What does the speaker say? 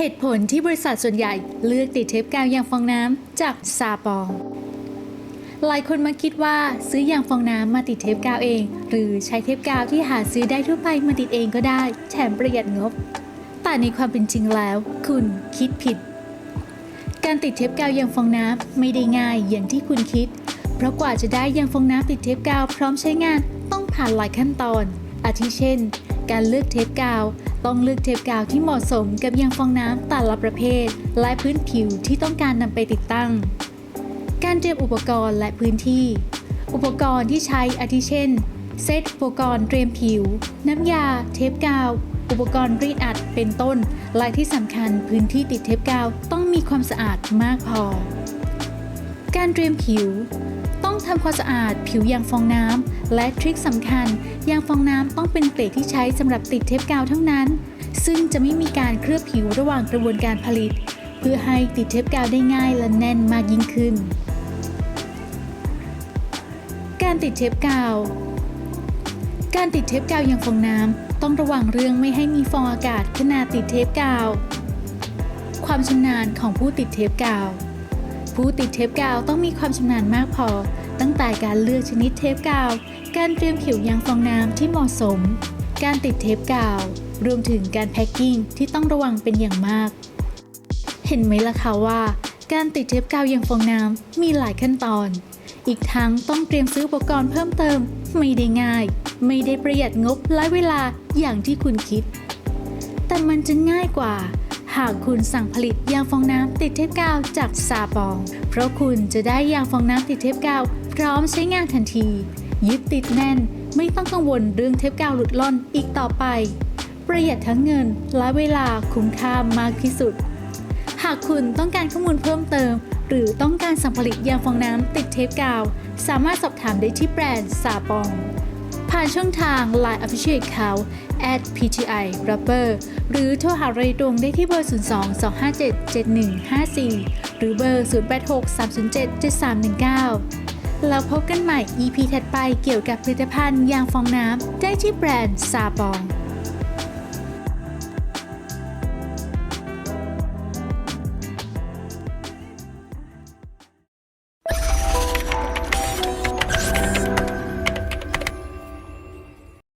เหตุผลที่บริษัทส่วนใหญ่เลือกติดเทปกาวยางฟองน้ำจากซาปอง หลายคนมักคิดว่าซื้อยางฟองน้ำมาติดเทปกาวเอง หรือใช้เทปกาวที่หาซื้อได้ทั่วไปมาติดเองก็ได้ แถมประหยัดงบ แต่ในความเป็นจริงแล้ว คุณคิดผิด การติดเทปกาวยางฟองน้ำไม่ได้ง่ายอย่างที่คุณคิด เพราะกว่าจะได้ยางฟองน้ำติดเทปกาวพร้อมใช้งานต้องผ่านหลายขั้นตอน อาทิเช่น การเลือกเทปกาว ต้องเลือกเทปกาวที่เหมาะสมกับยางฟองน้ำแต่ละประเภท และพื้นผิวที่ต้องการนำไปติดตั้ง การเตรียมอุปกรณ์และพื้นที่ อุปกรณ์ที่ใช้อาทิเช่น เซตอุปกรณ์เตรียมผิว น้ำยา เทปกาว อุปกรณ์รีดอัดเป็นต้น และที่สำคัญพื้นที่ติดเทปกาวต้องมีความสะอาดมากพอ การเตรียมผิว ทำความสะอาดผิวยางฟองน้ำและทริคสำคัญ ยางฟองน้ำต้องเป็นเกรดที่ใช้สำหรับติดเทปกาวเท่านั้น ซึ่งจะไม่มีการเคลือบผิวระหว่างกระบวนการผลิต เพื่อให้ติดเทปกาวได้ง่ายและแน่นมากยิ่งขึ้น การติดเทปกาว การติดเทปกาวยางฟองน้ำต้องระวังเรื่องไม่ให้มีฟองอากาศขณะติดเทปกาว ความชำนาญของผู้ติดเทปกาวผู้ติดเทปกาวต้องมีความชำนาญมากพอ ตั้งแต่การเลือกชนิดเทปกาว การเตรียมผิวยางฟองน้ำที่เหมาะสม การติดเทปกาว รวมถึงการแพ็กกิ้งที่ต้องระวังเป็นอย่างมาก เห็นไหมล่ะคะว่า การติดเทปกาวยางฟองน้ำมีหลายขั้นตอน อีกทั้งต้องเตรียมซื้ออุปกรณ์เพิ่มเติม ไม่ได้ง่าย ไม่ได้ประหยัดงบและเวลาอย่างที่คุณคิด แต่มันจะง่ายกว่า หากคุณสั่งผลิตยางฟองน้ำติดเทปกาวจากซาปอง เพราะคุณจะได้ยางฟองน้ำติดเทปกาว พร้อมใช้งานทันที ยึดติดแน่น ไม่ต้องกังวลเรื่องเทปกาวหลุดล่อนอีกต่อไป ประหยัดทั้งเงินและเวลาคุ้มค่ามากที่สุด หากคุณต้องการข้อมูลเพิ่มเติม หรือต้องการสั่งผลิตยางฟองน้ำติดเทปกาว สามารถสอบถามได้ที่แบรนด์ซาปอง ผ่านช่องทาง Line Official Account at PTI Rubber หรือโทรหาเรยตรงได้ที่เบอร์ 02 257 7154 หรือเบอร์ 086 307 7319 แล้วพบกันใหม่ EP ถัดไปเกี่ยวกับผลิตภัณฑ์ยางฟองน้ำได้ที่แบรนด์ซาบอง